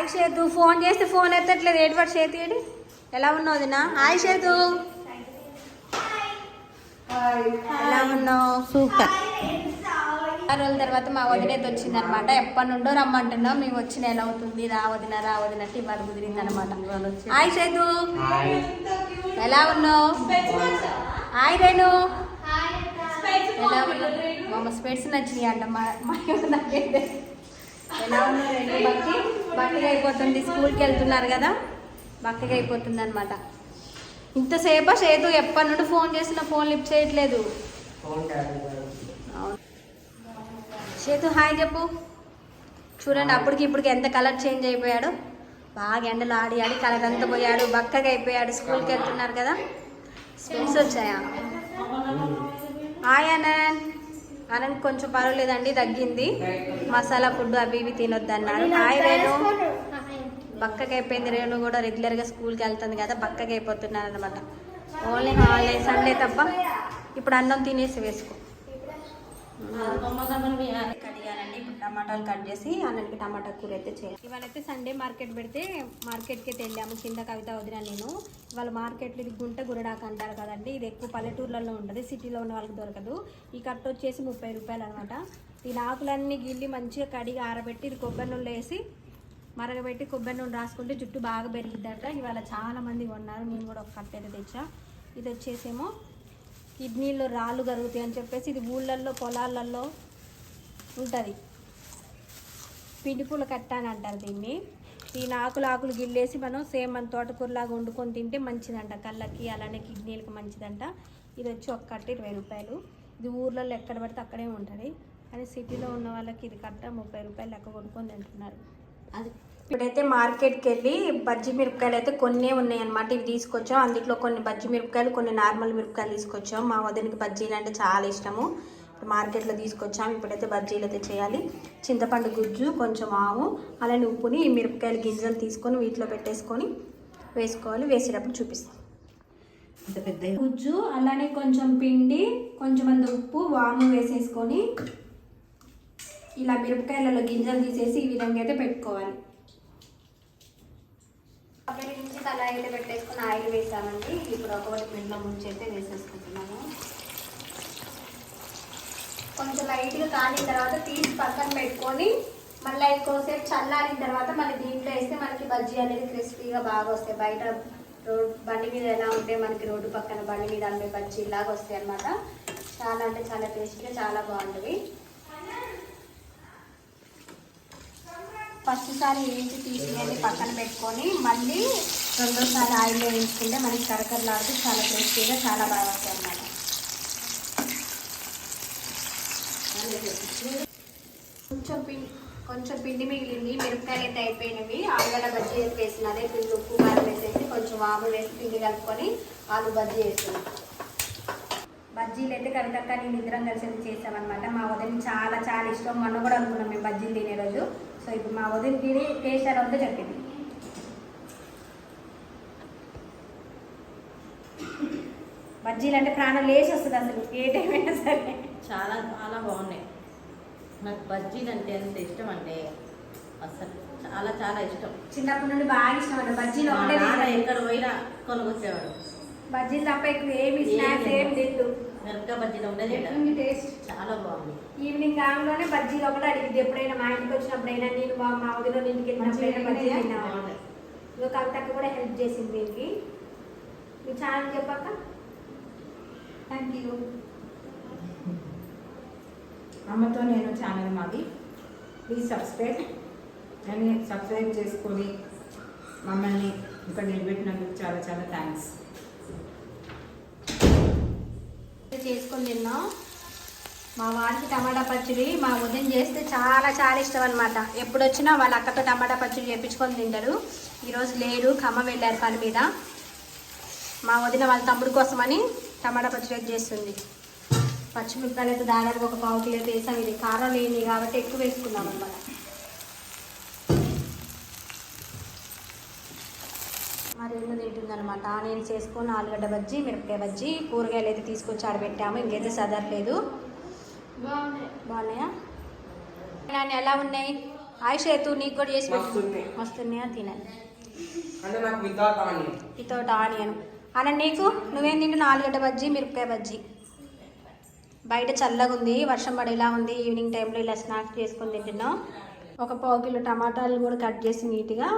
Hi Sethu phone చేస్తే phone ఎత్తట్లేదు. ఏడుపడి చేతి ఏడి? ఎలా ఉన్నావు వదినా? హాయ్. సేతు ఎలా ఉన్నావు? సూపర్. ఆ రోజుల తర్వాత మా వదినైతే వచ్చింది అనమాట ఎప్పటి నుండో రమ్మంటున్నాం మేము వచ్చిన ఎలా అవుతుంది? రా వదిన రా వదిన అంటే ఇవాళ కుదిరింది అనమాట హాయ్. సేతు ఎలా ఉన్నావు? హాయ్ రేణు. ఎలా ఉన్నావు? మా స్పెట్స్ నచ్చినాయి అంట. మా మా నాకైతే ఎలా రేణు బక్కి బక్కగా అయిపోతుంది. స్కూల్కి వెళ్తున్నారు కదా? బక్కగా అయిపోతుంది అనమాట ఇంతసేపు సేతు ఎప్పటి నుండి ఫోన్ చేసిన ఫోన్ లిఫ్ట్ చేయట్లేదు. సేతు హాయ్ చెప్పు. చూడండి అప్పటికి ఇప్పటికి ఎంత కలర్ చేంజ్ అయిపోయాడు. బాగా ఎండలు ఆడి ఆడి కలర్ అంతా పోయాడు. బక్కగా అయిపోయాడు. స్కూల్కి వెళ్తున్నారు కదా? స్పెట్స్ వచ్చాయా? హాయ్ అనంత్ అనంత్ కొంచెం పర్వాలేదండి తగ్గింది. మసాలా ఫుడ్ అవి ఇవి తినొద్దు అన్నారు హాయ్ రేణు. బక్కగా అయిపోయింది రేణు కూడా రెగ్యులర్గా స్కూల్కి వెళ్తుంది కదా బక్కగా అయిపోతున్నారు అనమాట ఓన్లీ హాలిడే సండే తప్ప. ఇప్పుడు అన్నం తినేసి వేసుకో. టమాటాలు కట్ చేసి అన్నకి టమాటా కూర అయితే చేయాలి. ఇవాళైతే సండే మార్కెట్ పెడితే మార్కెట్కి అయితే వెళ్ళాము. కింద కవిత వదిన నేను. ఇవాళ మార్కెట్లో ఇది గుంట గురడాక అంటారు కదండి. ఇది ఎక్కువ పల్లెటూర్లలో ఉంటుంది సిటీలో ఉన్న వాళ్ళకి దొరకదు. ఈ కట్ట వచ్చేసి ముప్పై రూపాయలు అనమాట దీని ఆకులన్నీ గిల్లి మంచిగా కడిగి ఆరబెట్టి ఇది కొబ్బరి నూనె వేసి మరగబెట్టి కొబ్బరి నూనె రాసుకుంటే జుట్టు బాగా పెరిగిద్దట. ఇవాళ చాలా మంది కొన్నారు. నేను కూడా ఒక కట్ట అయితే తెచ్చా. ఇది వచ్చేసేమో కిడ్నీలో రాళ్ళు కరుగుతాయి అని చెప్పేసి ఇది ఊళ్ళల్లో పొలాలలో ఉంటుంది. పిండి పూలు కట్ట అని అంటారు దీన్ని. దీని ఆకులు ఆకులు గిల్లేసి మనం సేమ్ మన తోటకూరలాగా వండుకొని తింటే మంచిదంట. కళ్ళకి అలానే కిడ్నీలకు మంచిదంట. ఇది వచ్చి ఒక కట్ట ఇరవై రూపాయలు. ఇది ఊర్లలో ఎక్కడ పడితే అక్కడే ఉంటుంది. కానీ సిటీలో ఉన్న వాళ్ళకి ఇది కట్ట ముప్పై రూపాయలు లెక్క కొనుక్కొని తింటున్నారు. అది ఇప్పుడైతే మార్కెట్కి వెళ్ళి బజ్జి మిరపకాయలు అయితే కొన్ని ఉన్నాయి అనమాట ఇవి తీసుకొచ్చాం. అందులో కొన్ని బజ్జి మిరపకాయలు కొన్ని నార్మల్ మిరపకాయలు తీసుకొచ్చాం. మా వదినకి బజ్జీలు అంటే చాలా ఇష్టము. మార్కెట్లో తీసుకొచ్చాం ఇప్పుడైతే బజ్జీలు అయితే చేయాలి. చింతపండు గుజ్జు కొంచెం ఆవు అలానే ఉప్పుని ఈ మిరపకాయల గింజలు తీసుకొని వీటిలో పెట్టేసుకొని వేసుకోవాలి. వేసేటప్పుడు చూపిస్తాం. పెద్ద గుజ్జు అలానే కొంచెం పిండి కొంచెం అంత ఉప్పు వాము వేసేసుకొని ఇలా మిరపకాయలలో గింజలు తీసేసి ఈ విధంగా అయితే పెట్టుకోవాలి. ఒకటి నుంచి అలా అయితే పెట్టేసుకుని ఆయిల్ వేసామండి. ఇప్పుడు ఒకటి పిండిలో ముంచి అయితే వేసేసుకుంటున్నాము. కొంచెం లైట్గా కాలిన తర్వాత తీసి పక్కన పెట్టుకొని మళ్ళీ ఎక్కువసేపు చల్లారిన తర్వాత మళ్ళీ దీంట్లో వేస్తే మనకి బజ్జీ అనేది క్రిస్పీగా బాగా వస్తాయి. బయట రోడ్ బండి మీద ఎలా ఉంటే మనకి రోడ్డు పక్కన బండి మీద అమ్మే బజ్జీ ఇలాగా వస్తాయి అన్నమాట. చాలా అంటే చాలా టేస్టీగా చాలా బాగుంటుంది. ఫస్ట్ సారి వేయించి పక్కన పెట్టుకొని మళ్ళీ రెండోసారి ఆయిల్లో వేయించుకుంటే మనకి కరకరలాడుతూ చాలా టేస్టీగా చాలా బాగా వస్తాయి అన్నమాట కొంచెం పిండి కొంచెం పిండి మిగిలింది మిరపకాయలు అయితే అయిపోయినవి. ఆలుగడ్డ బజ్జీ అయితే వేసిన అదే పిండి ఉప్పు కారం వేసేసి కొంచెం వాము వేసి పిండి కలుపుకొని ఆలు బజ్జీ వేసాను బజ్జీలు అయితే కవితక్క నేను ఇద్దరం కలిసి చేసామన్నమాట. మా వదిన చాలా చాలా ఇష్టం. మొన్న కూడా అనుకున్నాం మేము బజ్జీలు తినే రోజు. సో ఇప్పుడు మా వదిన తిని టేస్ట్ అని ఉందో చెప్పింది. బజ్జీలు అంటే ప్రాణం లేచి వస్తుంది అసలు. ఏ టైం అయినా సరే. చాలా చాలా బాగున్నాయి. నాకు బజ్జీలు అంటే ఎంత ఇష్టం అంటే అసలు చాలా చాలా ఇష్టం. చిన్నప్పటి నుండి బాగా ఇష్టం అంట. బజ్జీలు ఒకటే నాన్న. ఎక్కడ పోయినా కొనుకొచ్చేవాడు బజ్జీలు తప్ప ఎక్కువ ఏమి స్నాక్స్ ఏం లేదు మిరపకాయ బజ్జీలు ఉండేది టేస్ట్? చాలా బాగుంది. ఈవినింగ్ కాగానే బజ్జీలు ఒకటి అడిగింది ఎప్పుడైనా మా ఇంటికి వచ్చినప్పుడైనా నేను మా మా వదిలో ఇంటికి వెళ్ళినప్పుడైనా బజ్జీలు తిన్నాను బాగుంది ఇంకో కవితక్క కూడా హెల్ప్ చేసింది దీనికి. మీ ఛానల్ చెప్పాక థ్యాంక్ యూ అమ్మతో నేను ఛానల్ మాది. ప్లీజ్ సబ్స్క్రైబ్ అని సబ్స్క్రైబ్ చేసుకొని మమ్మల్ని ఇక్కడ నిలబెట్టినందుకు చాలా చాలా థ్యాంక్స్ చేసుకొని తిన్నాం. మా వారికి టమాటా పచ్చడి మా ఉదయం చేస్తే చాలా చాలా ఇష్టం అనమాట ఎప్పుడు వచ్చినా వాళ్ళ అక్కతో టమాటా పచ్చడి చేపించుకొని తింటారు. ఈరోజు లేరు ఖమ్మం వెళ్ళారు పని మీద. మా వదిన వాళ్ళ తమ్ముడు కోసమని టమాటా పచ్చడి చేస్తుంది. పచ్చిమిరపకాయలు అయితే దాదాపు ఒక పావు కిలో అయితే వేసాం ఇది కారం లేని కాబట్టి ఎక్కువ వేసుకున్నాం అనమాట మరి ఎన్నో తింటుందనమాట నేను చేసుకున్న ఆలుగడ్డ బజ్జీ మిరపకాయ బజ్జీ కూరగాయలు అయితే తీసుకొచ్చి ఆడబెట్టాము. ఇంకైతే సదరలేదు బాగున్నాయా. నాన్న ఎలా ఉన్నాయి? హాయ్ సేతు నీకు కూడా చేసి. మస్తున్నాయా. తినాలి. Without onion. అన్న నీకు నువ్వేం తింటు నాలుగడ్డ బజ్జీ మిరపకాయ బజ్జీ. బయట చల్లగా ఉంది వర్షం పడేలా ఉంది. ఈవినింగ్ టైంలో ఇలా స్నాక్స్ చేసుకొని తింటున్నాం. ఒక పావు కిలో టమాటాలు కూడా కట్ చేసి నీట్గా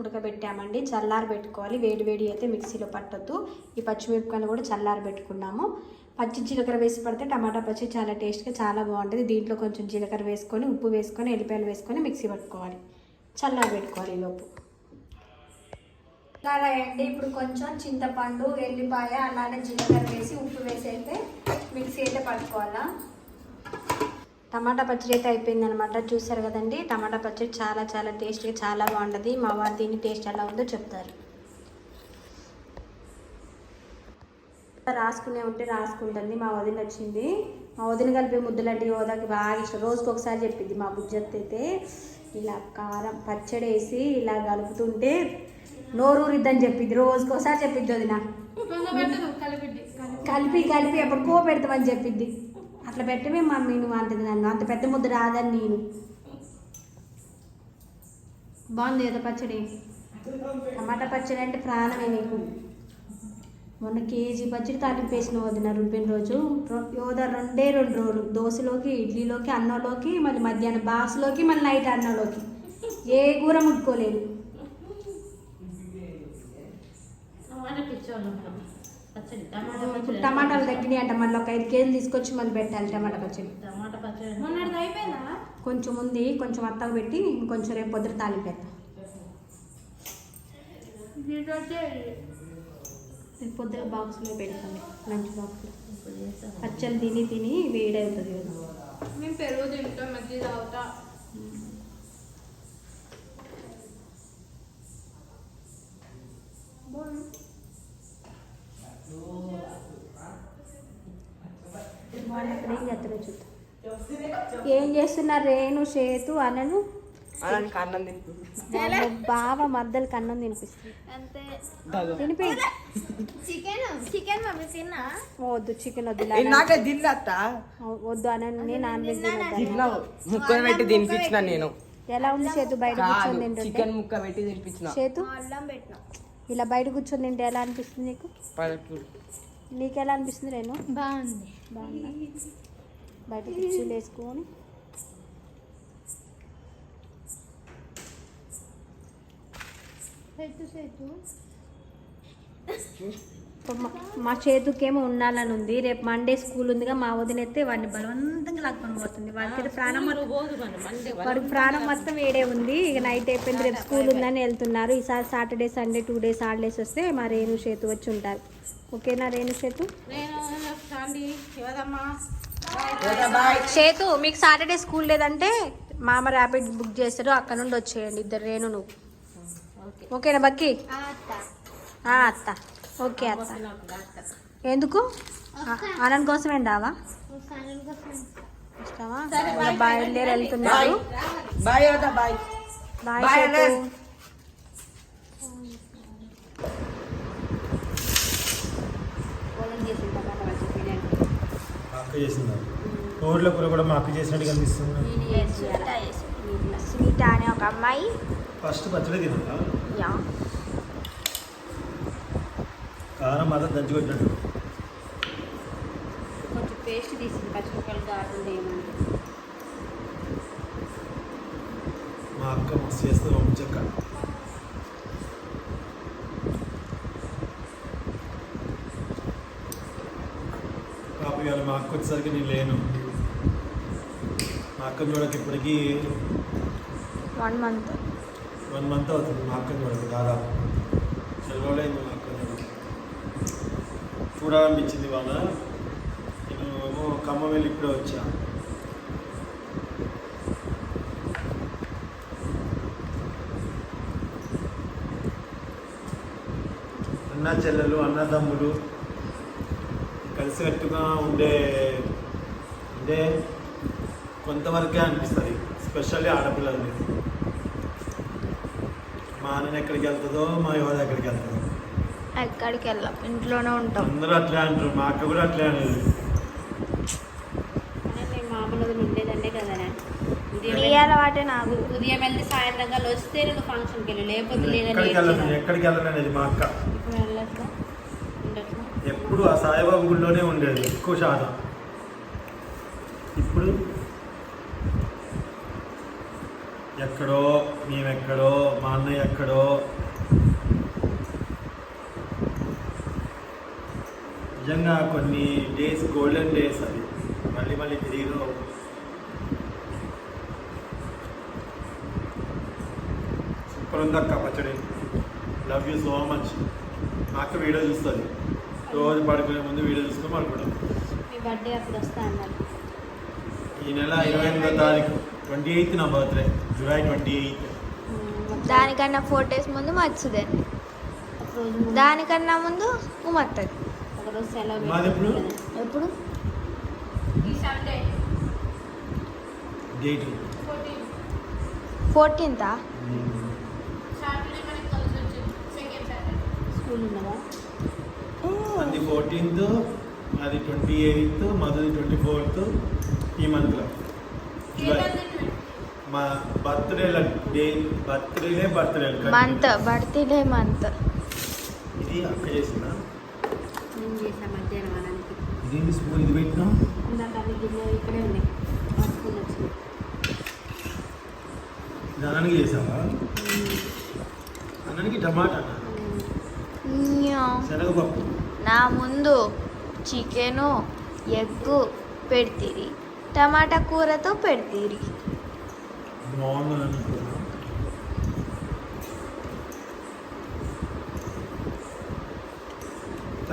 ఉడకబెట్టామండి. చల్లారి పెట్టుకోవాలి. వేడి వేడి అయితే మిక్సీలో పట్టొద్దు. ఈ పచ్చిమిరపకాయలు కూడా చల్లారి పెట్టుకున్నాము. పచ్చి జీలకర్ర వేసి పడితే టమాటా పచ్చి చాలా టేస్ట్గా చాలా బాగుంటుంది. దీంట్లో కొంచెం జీలకర్ర వేసుకొని ఉప్పు వేసుకొని ఎల్లిపాయలు వేసుకొని మిక్సీ పట్టుకోవాలి. చల్లారి పెట్టుకోవాలి ఈలోపు లోపు రాయండి ఇప్పుడు కొంచెం చింతపండు ఎల్లిపాయ అలానే జీలకర్ర వేసి ఉప్పు వేసి అయితే మిక్సీ అయితే పట్టుకోవాలా. టమాటా పచ్చడి అయితే అయిపోయింది అనమాట చూసారు కదండి టమాటా పచ్చడి చాలా చాలా టేస్ట్గా చాలా బాగుంటుంది. మా వారు దీని టేస్ట్ ఎలా ఉందో చెప్తారు. రాసుకునే ఉంటే రాసుకుంటుంది. మా వదిన వచ్చింది. మా వదిన కలిపి ముద్దలంటే యోదాకి బాగా ఇష్టం. రోజుకి ఒకసారి చెప్పింది మా బుజ్జత్ అయితే. ఇలా కారం పచ్చడి వేసి ఇలా కలుపుతుంటే నోరూరిద్దని చెప్పింది రోజుకోసారి ఒకసారి చెప్పింది వదిన కలిపి కలిపి ఎప్పటికో పెడతామని చెప్పింది. అట్లా పెట్టమే మమ్మీ నువ్వు అంటది నన్ను. అంత పెద్ద ముద్ద రాదని నేను. బాగుంది ఏదో పచ్చడి? టమాటా పచ్చడి అంటే ప్రాణమే నీకు. మొన్న కేజీ పచ్చడి తాలింపేసిన వదిన రుబ్బిన రోజు యోదా రెండే రెండు రోజులు. దోశలోకి ఇడ్లీలోకి అన్నంలోకి మళ్ళీ మధ్యాహ్నం బాక్స్లోకి మళ్ళీ నైట్ అన్నంలోకి. ఏ కూర ముట్టుకోలేదు టమాటా పిచ్చోళ్ళు ఉంటాం. పచ్చడి టమాటా ఇప్పుడు పచ్చడి టమాటాలు తగ్గినాయి అంట మళ్ళీ ఒక ఐదు కేజీలు తీసుకొచ్చి మళ్ళీ పెట్టాలి టమాటా పచ్చడి. టమాటా పచ్చడి కొంచెం ఉంది కొంచెం అత్తకు పెట్టి ఇంకొంచెం రేపు పొద్దున తాలింపేద్దాం రేపు పొద్దున బాక్స్లో పెడతాం లంచ్ బాక్స్లో. పచ్చళ్ళు తిని తిని వేడవుతుంది కదా. మేము పెరుగు తింటాం మధ్య తాగుతా. ఇప్పుడు ఏం చేస్తారో చూద్దాం. ఏం చేస్తున్నారు రేణు సేతు అనను? బావ మద్దలకి అన్నం తినిపిస్తుంది. అంతే. తినిపి. చికెన్ వద్దు చికెన్ వద్దు వద్దు అనని. నాన్ వెజ్ తినొద్దు తిన్నావు. ముక్కలు పెట్టి తినిపించిన నేను. ఎలా ఉంది సేతు? బయట కూర్చొని తింటుంటే? చికెన్ ముక్క పెట్టి తినిపించిన. సేతు? అల్లం పెట్టినా. ఇలా బయట కూర్చొని తింటే ఎలా అనిపిస్తుంది నీకు? నీకు ఎలా అనిపిస్తుంది రేణు? బాగుంది. బాగుందా? బయట కుర్చీలు వేసుకొని. సేతు సేతు మా- చేతుకేమో ఉండాలని ఉంది. రేపు మండే స్కూల్ ఉందిగా మా వదినైతే వాడిని బలవంతంగా లాక్కొని పోతుంది. వాడికి అయితే ప్రాణం వాడికి ప్రాణం మొత్తం వేడే ఉంది. ఇక నైట్ అయిపోయింది రేపు స్కూల్ ఉందని వెళ్తున్నారు. ఈసారి Saturday Sunday two days holidays వస్తే మా రేణు సేతు వచ్చి ఉంటారు. ఓకేనా రేణు సేతు బాయ్ సేతు మీకు సాటర్డే స్కూల్ లేదంటే మామ ర్యాపిడ్ బుక్ చేస్తారు అక్కడ నుండి వచ్చేయండి ఇద్దరు రేణు నువ్వు ఓకే. ఓకేనా బక్కి? అత్త. ఓకే అత్త. ఎందుకు? ఆనంద్ కోసమే రావా? సన్నల్ కోసం బయలుదేరి వెళ్తున్నారు. బాయ్. వద్దా bye. Bye Bye, Sethu Anand. మా అక్క చేసిందా? ఊర్లో కూర కూడా మా అక్క చేసినట్టు కనిపిస్తుంది. స్వీట్ అనే ఒక అమ్మాయి. ఫస్ట్ పచ్చడి తిన్నా యా. కారం మాత్రం దంచుకొచ్చినట్టు కొంచెం పేస్ట్ తీసింది పచ్చిమిరపకాయలు కాకుండా మా అక్క మస్తు చేస్తుంది వంచక్క పాప ఇవాళ మా అక్క వచ్చేసరికి నేను లేను. మా అక్కని చూడక ఇప్పటికీ వన్ మంత్ వన్ మంత్ అవుతుంది మా అక్కని చూడక దాదాపు సెలవులైంది మా అక్కని చూడక చూడాలనిపించింది వాళ్ళ. నేను ఏమో ఖమ్మం వెళ్ళి ఇప్పుడే వచ్చా. అన్న చెల్లెలు అన్నదమ్ములు కలిసికట్టుగా ఉండే అంటే కొంతవరకే అనిపిస్తుంది స్పెషల్లీ ఆడపిల్లలు మా అన్న ఎక్కడికి వెళ్తుందో మా యువత ఎక్కడికి వెళ్తుందో. ఎక్కడికి వెళ్ళాం? ఇంట్లోనే ఉంటాం. అందరూ అట్లే అంటారు. మా అక్క కూడా అట్లే అనేది. నేను మామూలుగా కదా నీ నాకు. ఉదయం వెళ్తే సాయంత్రం కల్లా వస్తే నువ్వు ఫంక్షన్కి వెళ్ళి లేకపోతే లేదా ఎక్కడికి వెళ్ళను. ఎక్కడికి వెళ్ళను అనేది మా అక్క. ఇప్పుడు వెళ్ళట్లా ఉండట్లా ఎప్పుడు ఆ సాయిబాబా గుడిలోనే ఉండేది. ఎక్కువ శాతం. ఇప్పుడు? ఎక్కడో మేమెక్కడో మా అన్నయ్య ఎక్కడో నిజంగా కొన్ని డేస్ గోల్డెన్ డేస్ అది. మళ్ళీ మళ్ళీ తిరిగి. సూపర్ ఉంది అక్క పచ్చడి. లవ్ యూ సో మచ్ అక్క వీడియో చూస్తుంది. రోజు పడుకునే ముందు వీడియో వస్తా అన్నారు. ఈ నెల ఇరవై ఎనిమిదో తారీఖు ట్వంటీ ఎయిత్ నా బర్త్డే జూలై ట్వంటీ ఎయిత్ దానికన్నా ఫోర్ డేస్ ముందు రోజు ముందు దానికన్నా ముందు ఉమత్తది సెలవు ఎప్పుడు? ఫోర్టీన్తా స్కూల్ ఉన్నదా అది ఫోర్టీన్త్ అది ట్వంటీ ఎయిత్ మధుది ట్వంటీ ఫోర్త్ ఈ మంత్లో మా బర్త్డేల డే బర్త్డేలే బర్త్డే మంత్ బర్త్డే మంత్. ఇది అక్క చేసిన మధ్యాహ్నం అనానికి ఇదేంటి స్కూల్ ఇది పెట్టినా? ఇందాక అన్ని గిన్నెలు ఇక్కడే ఉన్నాయి మా స్కూల్ వచ్చింది. దానికి చేసావా? అన్నానికి టమాటా. శనగపప్పు. నా ముందు చికెను ఎగ్గు పెడితిరి. టమాటా కూరతో పెడితిరి. బాగుందని